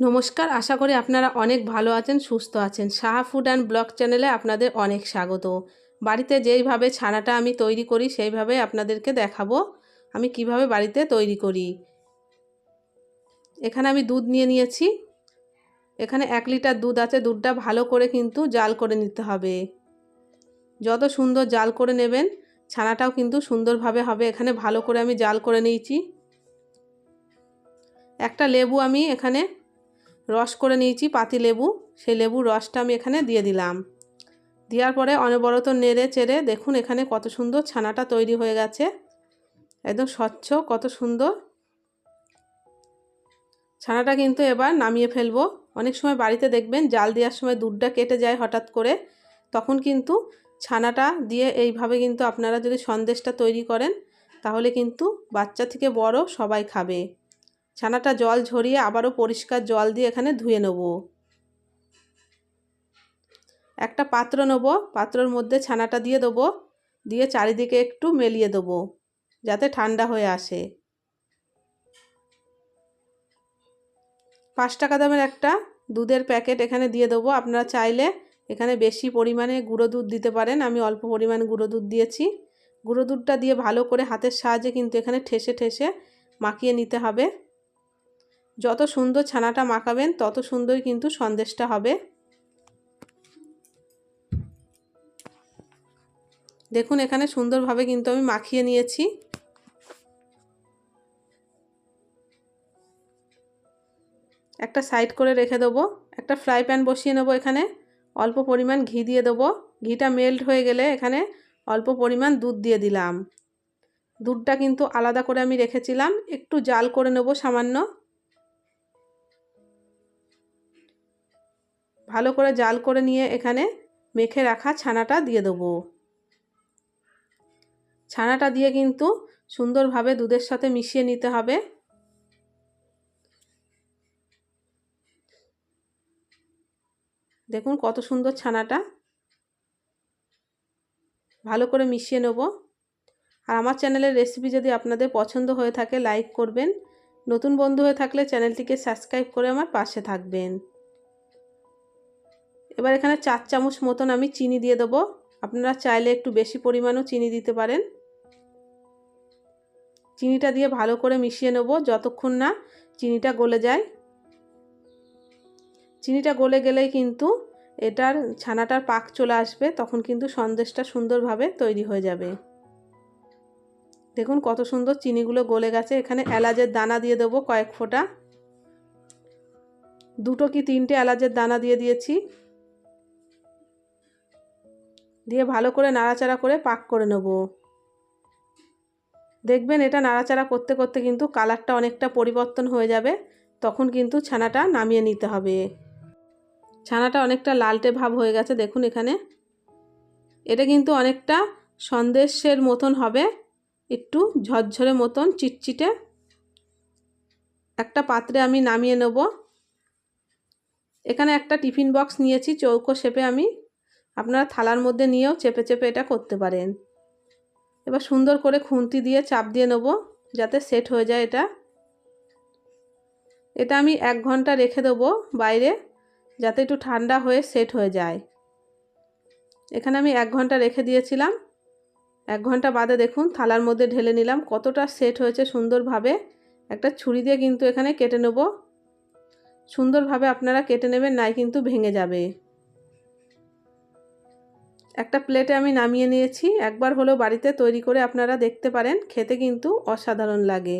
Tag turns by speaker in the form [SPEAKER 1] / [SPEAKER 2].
[SPEAKER 1] নমস্কার, আশা করি আপনারা অনেক ভালো আছেন, সুস্থ আছেন। সাহা ফুড অ্যান্ড ব্লগ চ্যানেলে আপনাদের অনেক স্বাগত। বাড়িতে যেইভাবে ছানাটা আমি তৈরি করি, সেইভাবে আপনাদেরকে দেখাবো আমি কীভাবে বাড়িতে তৈরি করি। এখানে আমি দুধ নিয়ে নিয়েছি। এখানে এক লিটার দুধ আছে, দুধটা ভালো করে কিন্তু জাল করে নিতে হবে। যত সুন্দর জাল করে নেবেন, ছানাটাও কিন্তু সুন্দরভাবে হবে। এখানে ভালো করে আমি জাল করে নিয়েছি। একটা লেবু আমি এখানে রস করে নিয়েছি, পাতি লেবু। সেই লেবুর রসটা আমি এখানে দিয়ে দিলাম। দেওয়ার পরে অনবরত নেড়ে চেড়ে দেখুন এখানে কত সুন্দর ছানাটা তৈরি হয়ে গেছে। একদম স্বচ্ছ, কত সুন্দর। ছানাটা কিন্তু এবার নামিয়ে ফেলব। অনেক সময় বাড়িতে দেখবেন জাল দেওয়ার সময় দুধটা কেটে যায় হঠাৎ করে। তখন কিন্তু ছানাটা দিয়ে এইভাবে কিন্তু আপনারা যদি সন্দেশটা তৈরি করেন, তাহলে কিন্তু বাচ্চা থেকে বড় সবাই খাবে। ছানাটা জল ঝরিয়ে আবারও পরিষ্কার জল দিয়ে এখানে ধুয়ে নেব। একটা পাত্র নেব, পাত্রর মধ্যে ছানাটা দিয়ে দেবো, দিয়ে চারিদিকে একটু মেলিয়ে দেবো, যাতে ঠান্ডা হয়ে আসে। পাঁচ টাকা দামের একটা দুধের প্যাকেট এখানে দিয়ে দেবো। আপনারা চাইলে এখানে বেশি পরিমাণে গুঁড়ো দুধ দিতে পারেন। আমি অল্প পরিমাণ গুঁড়ো দুধ দিয়েছি। গুঁড়ো দুধটা দিয়ে ভালো করে হাতের সাহায্যে কিন্তু এখানে ঠেসে ঠেসে মাখিয়ে নিতে হবে। যত সুন্দর ছানাটা মাখাবেন, তত সুন্দর কিন্তু সন্দেশটা হবে। দেখুন, এখানে সুন্দরভাবে কিন্তু আমি মাখিয়ে নিয়েছি। একটা সাইড করে রেখে দেবো। একটা ফ্রাই প্যান বসিয়ে নেব এখানে। অল্প পরিমাণ ঘি দিয়ে দেবো। ঘিটা মেল্ট হয়ে গেলে এখানে অল্প পরিমাণ দুধ দিয়ে দিলাম। দুধটা কিন্তু আলাদা করে আমি রেখেছিলাম। একটু জাল করে নেব সামান্য। ভালো করে জাল করে নিয়ে এখানে মেখে রাখা ছানাটা দিয়ে দেবো। ছানাটা দিয়ে কিন্তু সুন্দরভাবে দুধের সাথে মিশিয়ে নিতে হবে। দেখুন কত সুন্দর ছানাটা। ভালো করে মিশিয়ে নেব। আর আমার চ্যানেলের রেসিপি যদি আপনাদের পছন্দ হয়ে থাকে, লাইক করবেন। নতুন বন্ধু হয়ে থাকলে চ্যানেলটিকে সাবস্ক্রাইব করে আমার পাশে থাকবেন। এবার এখানে চার চামচ মতন আমি চিনি দিয়ে দেবো। আপনারা চাইলে একটু বেশি পরিমাণও চিনি দিতে পারেন। চিনিটা দিয়ে ভালো করে মিশিয়ে নেব যতক্ষণ না চিনিটা গলে যায়। চিনিটা গলে গেলেই কিন্তু এটার ছানাটার পাক চলে আসবে, তখন কিন্তু সন্দেশটা সুন্দরভাবে তৈরি হয়ে যাবে। দেখুন কত সুন্দর চিনিগুলো গলে গেছে। এখানে এলাচের দানা দিয়ে দেবো কয়েক ফোঁটা। দুটো কি তিনটে এলাচের দানা দিয়ে দিয়েছি। দিয়ে ভালো করে নাড়াচাড়া করে পাক করে নেব। দেখবেন এটা নাড়াচাড়া করতে করতে কিন্তু কালারটা অনেকটা পরিবর্তন হয়ে যাবে, তখন কিন্তু ছানাটা নামিয়ে নিতে হবে। ছানাটা অনেকটা লালটে ভাব হয়ে গেছে, দেখুন এখানে। এটা কিন্তু অনেকটা সন্দেশের মতন হবে, একটু ঝরঝরে মতন চিটচিটে। একটা পাত্রে আমি নামিয়ে নেব। এখানে একটা টিফিন বক্স নিয়েছি, চৌকো শেপে আমি। আপনারা থালার মধ্যে নিয়েও চেপে চেপে এটা করতে পারেন। এবার সুন্দর করে খুন্তি দিয়ে চাপ দিয়ে নেব যাতে সেট হয়ে যায় এটা। এটা আমি এক ঘণ্টা রেখে দেবো বাইরে যাতে একটু ঠান্ডা হয়ে সেট হয়ে যায়। এখানে আমি এক ঘণ্টা রেখে দিয়েছিলাম। এক ঘণ্টা বাদে দেখুন থালার মধ্যে ঢেলে নিলাম কতটা সেট হয়েছে সুন্দরভাবে। একটা ছুরি দিয়ে কিন্তু এখানে কেটে নেব। সুন্দরভাবে আপনারা কেটে নেবেন, নাই কিন্তু ভেঙে যাবে। একটা প্লেটে আমি নামিয়ে নিয়েছি। একবার হলো বাড়িতে তৈরি করে আপনারা দেখতে পারেন, খেতে কিন্তু অসাধারণ লাগে।